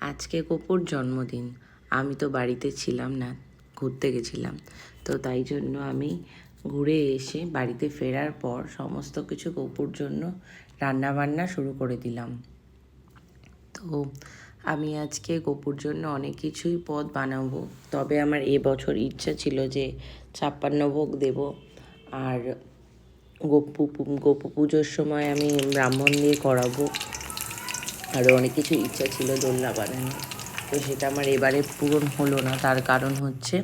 আজকে গোপুর জন্মদিন। আমি তো বাড়িতে ছিলাম না, ঘুরতে গেছিলাম। তো তাই জন্য আমি ঘুরে এসে বাড়িতে ফেরার পর সমস্ত কিছু গোপুর জন্য রান্না বান্না শুরু করে দিলাম। তো আমি আজকে গোপুর জন্য অনেক কিছুই পদ বানাবো। তবে আমার এবছর ইচ্ছা ছিল যে ছাপ্পান্ন ভোগ দেব। আর গোপু গোপু পুজোর সময় আমি ব্রাহ্মণ দিয়ে করাবো। আরও অনেক কিছু ইচ্ছা ছিল দোলনা বানানো তো সেটা আমার এবারে পূরণ হলো না। তার কারণ হচ্ছে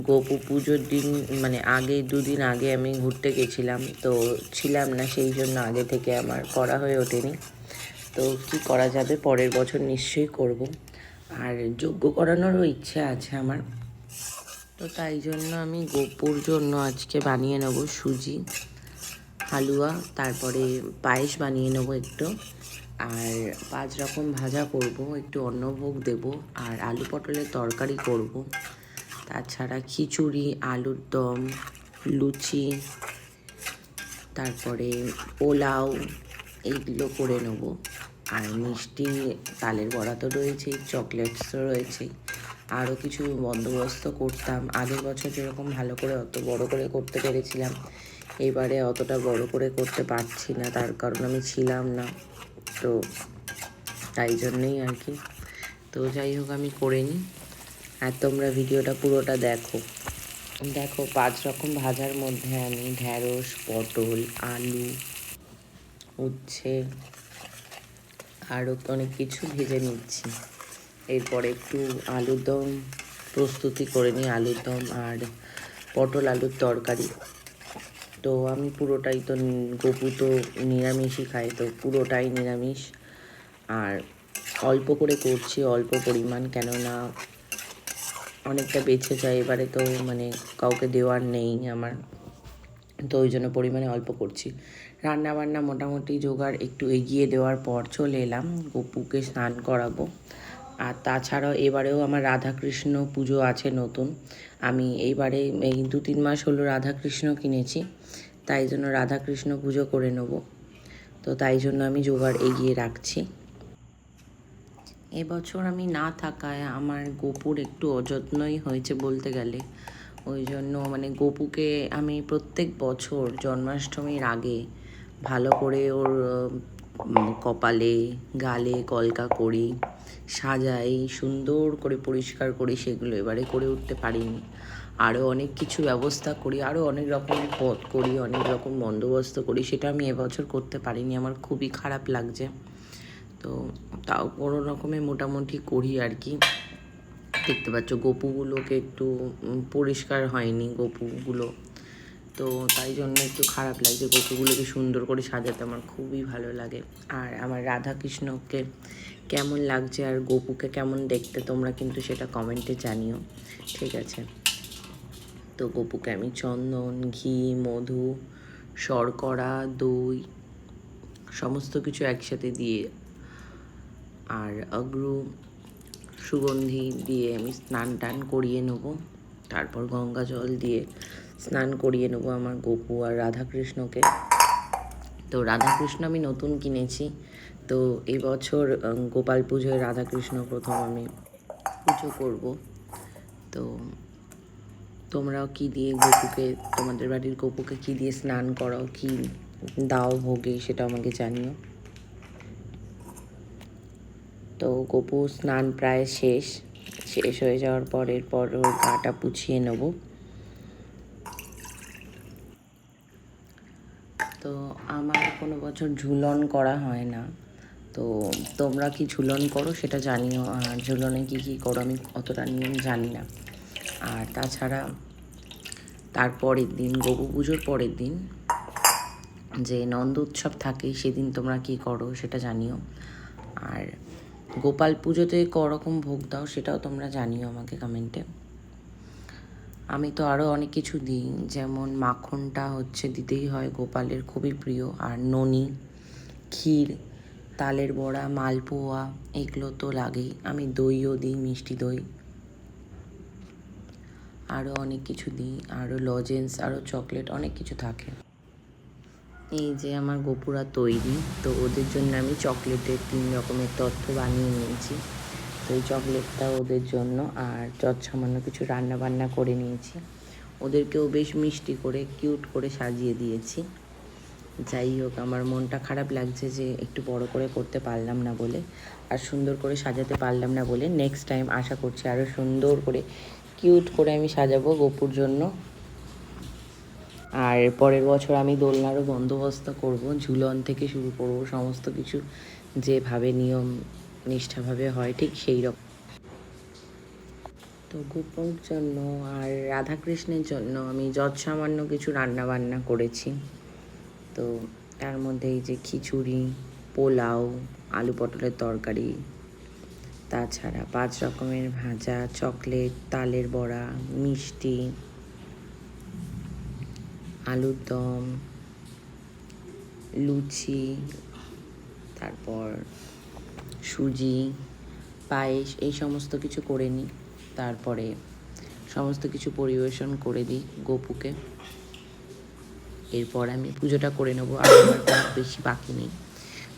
গোপু পুজোর দিন মানে আগে দুদিন আগে আমি ঘুরতে গেছিলাম। তো ছিলাম না সেই জন্য আগে থেকে আমার করা হয়ে ওঠেনি। তো কি করা যাবে? পরের বছর নিশ্চয়ই করব। আর যোগ্য করানোরও ইচ্ছে আছে আমার। তো তাই জন্য আমি গোপুর জন্য আজকে বানিয়ে নেব সুজি, হালুয়া, তারপরে পায়েস বানিয়ে নেব একটু। আর পাঁচ রকম ভাজা করব, একটু অন্নভোগ দেব আর আলু পটলের তরকারি করব। তাছাড়া খিচুড়ি, আলুর দম, লুচি, তারপরে পোলাও, এইগুলো করে নেব। আর মিষ্টি তালের বড়া তো রয়েছেই, চকলেটসও রয়েছেই আরও কিছু বন্দোবস্ত করতাম। আগের বছর যেরকম ভালো করে অত বড় করে করতে পেরেছিলাম, এবারে অতটা বড় করে করতে পারছি না, তার কারণ আমি ছিলাম না। তো তাই জন্যই আর কি। তো যাই হোক, আমি করে নিই। আর তোমরা ভিডিওটা পুরোটা দেখো। দেখো, পাঁচ রকম ভাজার মধ্যে আমি ঢ্যাঁড়স, পটল, আলু, উচ্ছে আরও অনেক কিছু ভেজে নিচ্ছি। এরপরে একটু আলুর দম প্রস্তুতি করে নিই, আলুর দম আর পটল আলুর তরকারি। তো আমি পুরোটাই তো গপু তো নিরামিষই খাই, তো পুরোটাই নিরামিষ। আর অল্প করে করছি, অল্প পরিমাণ, কেননা অনেকটা বেঁচে যায়। এবারে তো মানে কাউকে দেওয়ার নেই আমার। তো ওই জন্য পরিমাণে অল্প করছি। রান্না বান্না মোটামুটি জোগাড় একটু এগিয়ে দেওয়ার পর চলে এলাম। গপুকে স্নান করাবো। আর তাছাড়াও এবারেও আমার রাধাকৃষ্ণ পুজো আছে নতুন। আমি এইবারে এই দু তিন মাস হলো রাধাকৃষ্ণ কিনেছি, তাই জন্য রাধাকৃষ্ণ পুজো করে নেব। তো তাই জন্য আমি জোগাড় এগিয়ে রাখছি। এবছর আমি না থাকায় আমার গোপুর একটু অযত্নই হয়েছে বলতে গেলে। ওই জন্য মানে গোপুকে আমি প্রত্যেক বছর জন্মাষ্টমীর আগে ভালো করে ওর কপালে, গালে কলকা করি। সাজাই, সুন্দর করে পরিষ্কার করি, সেগুলো এবারে করে উঠতে পারিনি। আরও অনেক কিছু ব্যবস্থা করি আরও অনেক রকমের পথ করি, অনেক রকম বন্দোবস্ত করি, সেটা আমি এবছর করতে পারিনি, আমার খুবই খারাপ লাগছে। তো তাও কোনো রকমে মোটামুটি করি আর কি। দেখতে পাচ্ছ গপুগুলোকে একটু পরিষ্কার হয়নি গপুগুলো। তো তাই জন্য একটু খারাপ লাগছে গপুগুলোকে সুন্দর করে সাজাতে, আমার খুবই ভালো লাগে। আর আমার রাধাকৃষ্ণকে কেমন লাগছে আর গপুকে কেমন দেখতে তোমরা কিন্তু সেটা কমেন্টে জানিও, ঠিক আছে? তো গপুকে আমি চন্দন, ঘি, মধু, শর্করা, দই, সমস্ত কিছু একসাথে দিয়ে আর অগ্রু সুগন্ধি দিয়ে আমি স্নান টান করিয়ে নেব। তারপর গঙ্গা জল দিয়ে স্নান করিয়ে নেব আমার গোপু আর রাধাকৃষ্ণকে। তো রাধাকৃষ্ণ আমি নতুন কিনেছি তো এবছর গোপাল পুজোয় রাধাকৃষ্ণ প্রথম আমি পুজো করব। তো তোমরাও কি দিয়ে গোপুকে, তোমাদের বাড়ির গোপুকে কি দিয়ে স্নান করাও কি দাও ভোগে সেটা আমাকে জানিও। তো গোপু স্নান প্রায় শেষ শেষ হয়ে যাওয়ার পরের পর ওর গাটা পুছিয়ে নেব। তো আমার কোনো বছর ঝুলন করা হয় না। তো তোমরা কি ঝুলন করো সেটা জানিও। আর ঝুলনে কী কী করো আমি অতটা নিয়ম জানি না। আর তাছাড়া তারপরের দিন গবু পুজোর পরের দিন যে নন্দ উৎসব থাকে সেদিন তোমরা কি করো সেটা জানিও। আর গোপাল পুজোতে করকম ভোগ দাও সেটাও তোমরা জানিও আমাকে কমেন্টে আমি তো আরও অনেক কিছু দিই, যেমন মাখনটা হচ্ছে দিতেই হয় গোপালের, খুবই প্রিয়। আর ননি, ক্ষীর তালের বড়া, মালপোয়া, এগুলো তো লাগেই। আমি দইও দিই, মিষ্টি দই। আরও অনেক কিছু দিই, আরও লজেন্স, আরও চকলেট, অনেক কিছু থাকে। এই যে আমার গোপুরা তৈরি, তো ওদের জন্য আমি চকলেটের তিন রকমের তথ্য বানিয়ে নিয়েছি। তো এই চকলেটটা ওদের জন্য আর যত সামান্য কিছু রান্না বান্না করে নিয়েছি। ওদেরকেও বেশ মিষ্টি করে, কিউট করে সাজিয়ে দিয়েছি। যাই হোক, আমার মনটা খারাপ লাগছে যে একটু বড় করে করতে পারলাম না বলে আর সুন্দর করে সাজাতে পারলাম না বলে নেক্সট টাইম আশা করছি আরও সুন্দর করে কিউট করে আমি সাজাবো গোপুর জন্য। আর পরের বছর আমি দোলনারও বন্দোবস্ত করব, ঝুলন থেকে শুরু করব, সমস্ত কিছু যেভাবে নিয়ম নিষ্ঠাভাবে হয় ঠিক সেই রকম। তো গোপুর জন্য আর রাধাকৃষ্ণের জন্য আমি যৎ সামান্য কিছু রান্না বান্না করেছি। তো তার মধ্যে এই যে খিচুড়ি, পোলাও, আলু পটলের তরকারি, তাছাড়া পাঁচ রকমের ভাজা, চকলেট, তালের বড়া, মিষ্টি, আলুর দম, লুচি, তারপর সুজি, পায়েস, এই সমস্ত কিছু করে নিই। তারপরে সমস্ত কিছু পরিবেশন করে দিই গোপুকে। এরপর আমি পুজোটা করে নেব, আর আমার ব্লগ বেশি বাকি নেই।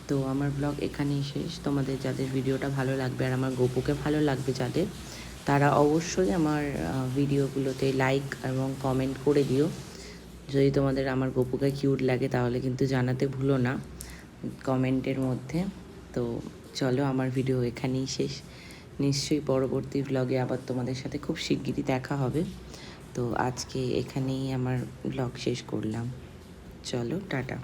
তো আমার ব্লগ এখানেই শেষ। তোমাদের যাদের ভিডিওটা ভালো লাগবে, আর আমার গোপুকে ভালো লাগবে যাদের, তারা অবশ্যই আমার ভিডিওগুলোতে লাইক এবং কমেন্ট করে দিও। যদি তোমাদের আমার গপুকে কিউট লাগে, তাহলে কিন্তু জানাতে ভুলো না কমেন্টের মধ্যে। তো চলো, আমার ভিডিও এখানেই শেষ। নিশ্চয়ই পরবর্তী ব্লগে আবার তোমাদের সাথে খুব শিগগিরই দেখা হবে। তো আজকে এখানেই আমার ব্লগ শেষ করলাম। চলো টাটা।